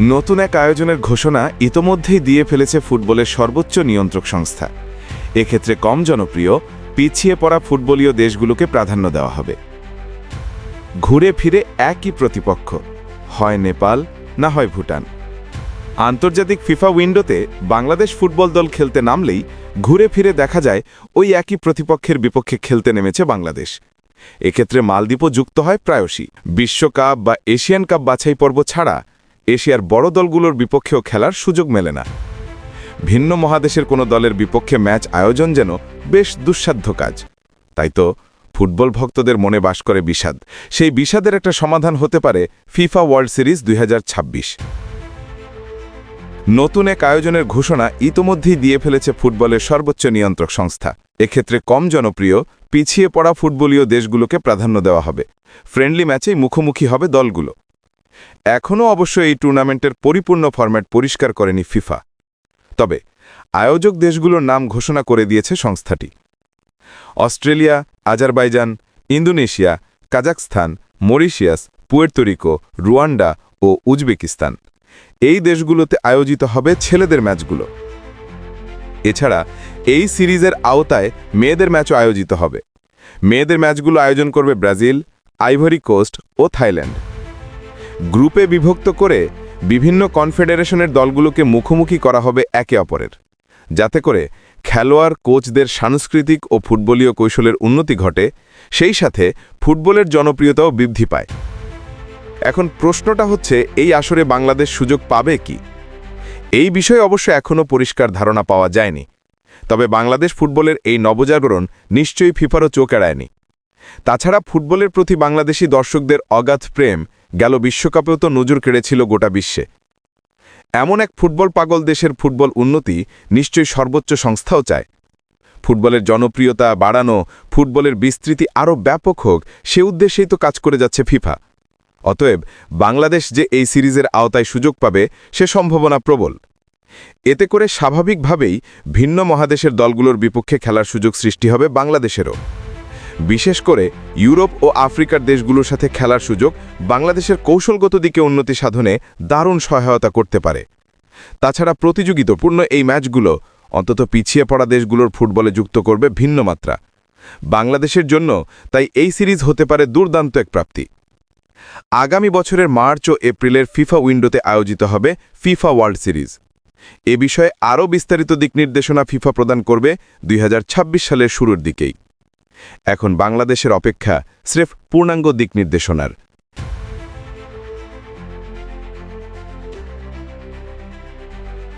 নতুন এক আয়োজনের ঘোষণা ইতোমধ্যেই দিয়ে ফেলেছে ফুটবলের সর্বোচ্চ নিয়ন্ত্রক সংস্থা। এক্ষেত্রে কম জনপ্রিয়, পিছিয়ে পড়া ফুটবলীয় দেশগুলোকে প্রাধান্য দেওয়া হবে। ঘুরে ফিরে একই প্রতিপক্ষ, হয় নেপাল না হয় ভুটান। আন্তর্জাতিক ফিফা উইন্ডোতে বাংলাদেশ ফুটবল দল খেলতে নামলেই ঘুরে ফিরে দেখা যায় ওই একই প্রতিপক্ষের বিপক্ষে খেলতে নেমেছে বাংলাদেশ। এক্ষেত্রে মালদ্বীপও যুক্ত হয় প্রায়শই। বিশ্বকাপ বা এশিয়ান কাপ বাছাই পর্ব ছাড়া এশিয়ার বড় দলগুলোর বিপক্ষেও খেলার সুযোগ মেলে না। ভিন্ন মহাদেশের কোনো দলের বিপক্ষে ম্যাচ আয়োজন যেন বেশ দুঃসাধ্য কাজ। তাই তো ফুটবল ভক্তদের মনে বাস করে বিষাদ। সেই বিষাদের একটা সমাধান হতে পারে ফিফা ওয়ার্ল্ড সিরিজ দুই হাজার ছাব্বিশ। নতুন এক আয়োজনের ঘোষণা ইতোমধ্যেই দিয়ে ফেলেছে ফুটবলের সর্বোচ্চ নিয়ন্ত্রক সংস্থা। এক্ষেত্রে কম জনপ্রিয়, পিছিয়ে পড়া ফুটবলীয় দেশগুলোকে প্রাধান্য দেওয়া হবে। ফ্রেন্ডলি ম্যাচেই মুখোমুখি হবে দলগুলো। এখনও অবশ্য এই টুর্নামেন্টের পরিপূর্ণ ফরম্যাট পরিষ্কার করেনি ফিফা। তবে আয়োজক দেশগুলোর নাম ঘোষণা করে দিয়েছে সংস্থাটি। Australia, Azerbaijan, Indonesia Kazakhstan Mauritius Puerto Rico Rwanda ও উজবেকিস্তান। এই দেশগুলোতে আয়োজিত হবে ছেলেদের ম্যাচগুলো। এছাড়া এই সিরিজের আওতায় মেয়েদের ম্যাচও আয়োজিত হবে। মেয়েদের ম্যাচগুলো আয়োজন করবে ব্রাজিল, আইভরি কোস্ট ও থাইল্যান্ড। গ্রুপে বিভক্ত করে বিভিন্ন কনফেডারেশনের দলগুলোকে মুখোমুখি করা হবে একে অপরের। যাতে করে খেলোয়াড়, কোচদের সাংস্কৃতিক ও ফুটবলীয় কৌশলের উন্নতি ঘটে, সেই সাথে ফুটবলের জনপ্রিয়তাও বৃদ্ধি পায়। এখন প্রশ্নটা হচ্ছে, এই আসরে বাংলাদেশ সুযোগ পাবে কি? এই বিষয়ে অবশ্য এখনও পরিষ্কার ধারণা পাওয়া যায়নি। তবে বাংলাদেশ ফুটবলের এই নবজাগরণ নিশ্চয়ই ফিফারও চোখ এড়ায়নি। তাছাড়া ফুটবলের প্রতি বাংলাদেশি দর্শকদের অগাধ প্রেম গেল বিশ্বকাপেও তো নজর কেড়েছিল গোটা বিশ্বে। এমন এক ফুটবল পাগল দেশের ফুটবল উন্নতি নিশ্চয়ই সর্বোচ্চ সংস্থাও চায়। ফুটবলের জনপ্রিয়তা বাড়ানো, ফুটবলের বিস্তৃতি আরও ব্যাপক হোক, সে উদ্দেশ্যেই তো কাজ করে যাচ্ছে ফিফা। অতএব বাংলাদেশ যে এই সিরিজের আওতায় সুযোগ পাবে, সে সম্ভাবনা প্রবল। এতে করে স্বাভাবিকভাবেই ভিন্ন মহাদেশের দলগুলোর বিপক্ষে খেলার সুযোগ সৃষ্টি হবে বাংলাদেশেরও। বিশেষ করে ইউরোপ ও আফ্রিকার দেশগুলোর সাথে খেলার সুযোগ বাংলাদেশের কৌশলগত দিকে উন্নতি সাধনে দারুণ সহায়তা করতে পারে। তাছাড়া প্রতিযোগিতাপূর্ণ এই ম্যাচগুলো অন্তত পিছিয়ে পড়া দেশগুলোর ফুটবলে যুক্ত করবে ভিন্ন মাত্রা। বাংলাদেশের জন্য তাই এই সিরিজ হতে পারে দুর্দান্ত এক প্রাপ্তি। আগামী বছরের মার্চ ও এপ্রিলের ফিফা উইন্ডোতে আয়োজিত হবে ফিফা ওয়ার্ল্ড সিরিজ। এ বিষয়ে আরও বিস্তারিত দিক নির্দেশনা ফিফা প্রদান করবে দুই হাজার ছাব্বিশ সালের শুরুর দিকেই। এখন বাংলাদেশের অপেক্ষা স্রেফ পূর্ণাঙ্গ দিক নির্দেশনার।